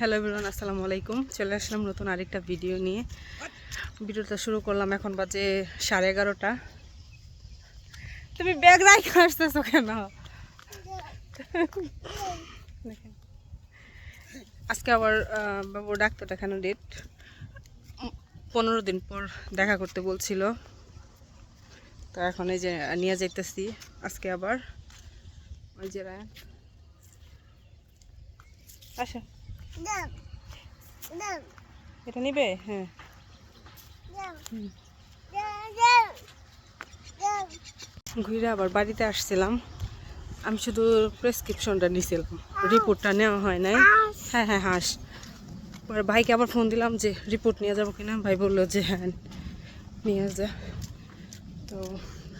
Hello everyone আসসালামু আলাইকুম। চলে আসলাম নতুন আরেকটা ভিডিও নিয়ে। ভিডিওটা শুরু করলাম এখন বাজে সাড়ে এগারোটা। তুমি ব্যাগ রাখে আসতেছো কেন। আজকে আবার বাবু ডাক্তার দেখানো ডেট পনেরো দিন পর দেখা করতে বলছিল। তো এখন এই যে নিয়ে যাইতেছি আজকে আবার। ওই যে আসো. এটা নিবে? হ্যাঁ. ঘুরে আবার বাড়িতে আসছিলাম। আমি শুধু প্রেসক্রিপশনটা নিয়েছিলাম রিপোর্টটা নেওয়া হয় নাই। হ্যাঁ হ্যাঁ হাস। এবার ভাইকে আবার ফোন দিলাম যে রিপোর্ট নিয়ে যাব কিনা? ভাই বলল যে হ্যাঁ নিয়ে যা। তো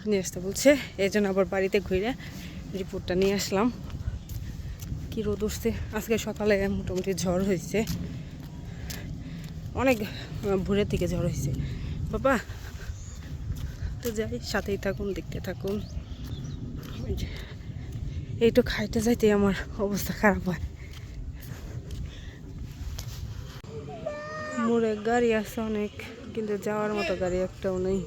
নিয়ে আসতে বলছে। এই জন্য আবার বাড়িতে ঘুরে রিপোর্টটা নিয়ে আসলাম। কি রোদ উঠছে? আজকে সকালে মোটামুটি ঝড় হয়েছে। অনেক ভোরের থেকে ঝড় হয়েছে। বাবা, তো যাই, সাথেই থাকুন, দেখতে থাকুন। এইটু খাইতে যাইতে আমার অবস্থা খারাপ হয়। মোড়ে গাড়ি আছে অনেক, কিন্তু যাওয়ার মতো গাড়ি একটাও নেই।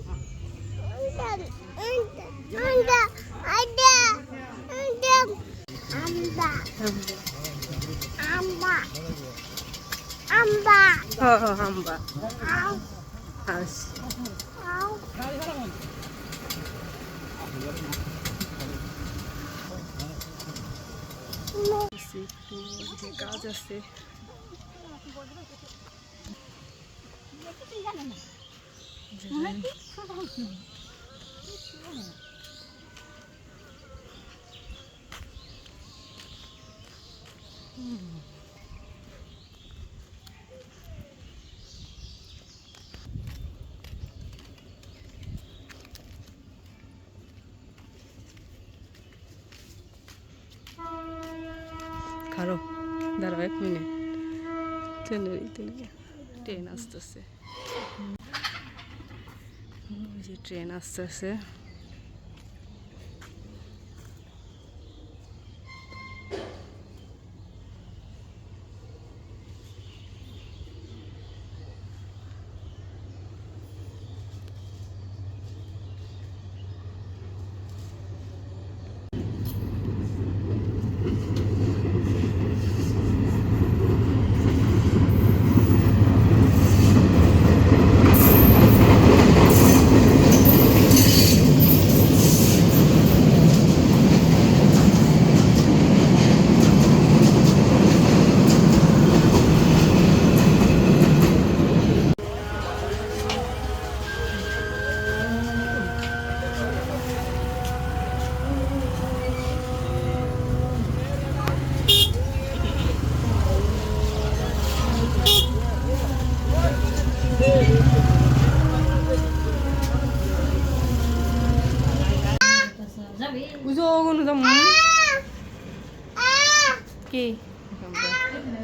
Amba. Amba. Amba. হ হ হাম্বা হাস একটু কাজ আছে খারো দাঁড়াও এক মিনিট। ট্রেনের ট্রেন আসতেছে। ট্রেন আসতেছে। বুঝো তো কি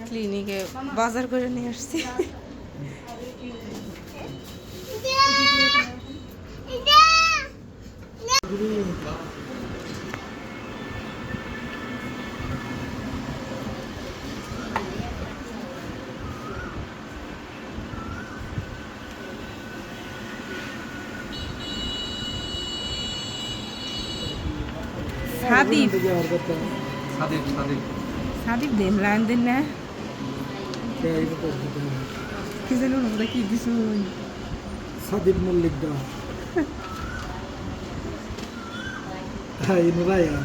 ক্লিনিকে বাজার করে নিয়ে আসছি সাদিব সাদিক সাদিক সাদিব দেন লাইন দেন না কি জানো ওরা কি দিছু সাদিক মল্লিক দা হ্যাঁ Inu Ryan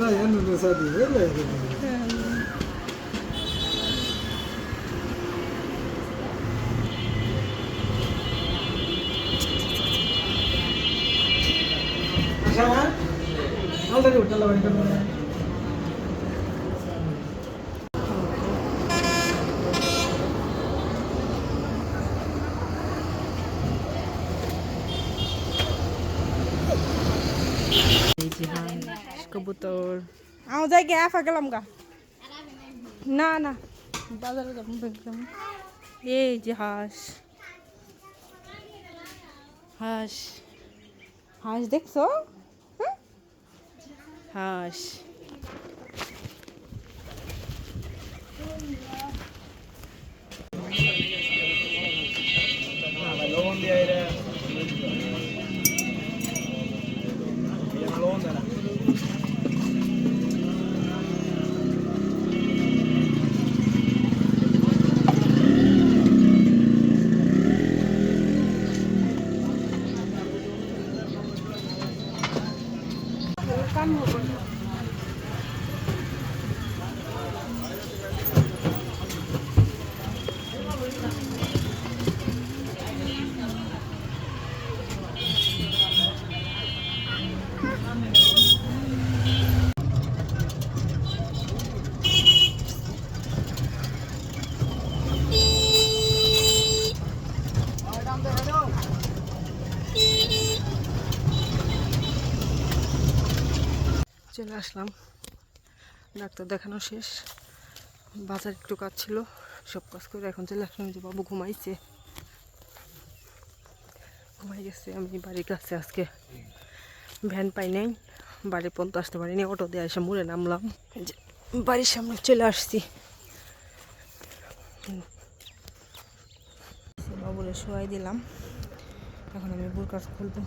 Ryan Inu Sadiq already hotel এই যে হাঁস কবুতর। আও যাই গে আফা গেলাম গা। না না। বাজারে যাব দেখলাম এই যে হাঁস। হাঁস। হাঁস দেখছ? হাঁস camera. চলে আসলাম। ডাক্তার দেখানো শেষ। বাজার একটু কাজ ছিল, সব কাজ করে এখন চলে আসলাম। যে বাবু ঘুমাইছে। ঘুমাই গেছে, আমি বাড়ির কাছে আজকে ভ্যান পাই নাই। বাড়ি পর্যন্ত আসতে পারিনি, অটো দিয়ে এসে মুড়ে নামলাম। যে বাড়ির সামনে চলে আসছি। বাবুরে শোয়াই দিলাম। এখন আমি বুরকার খুলবো।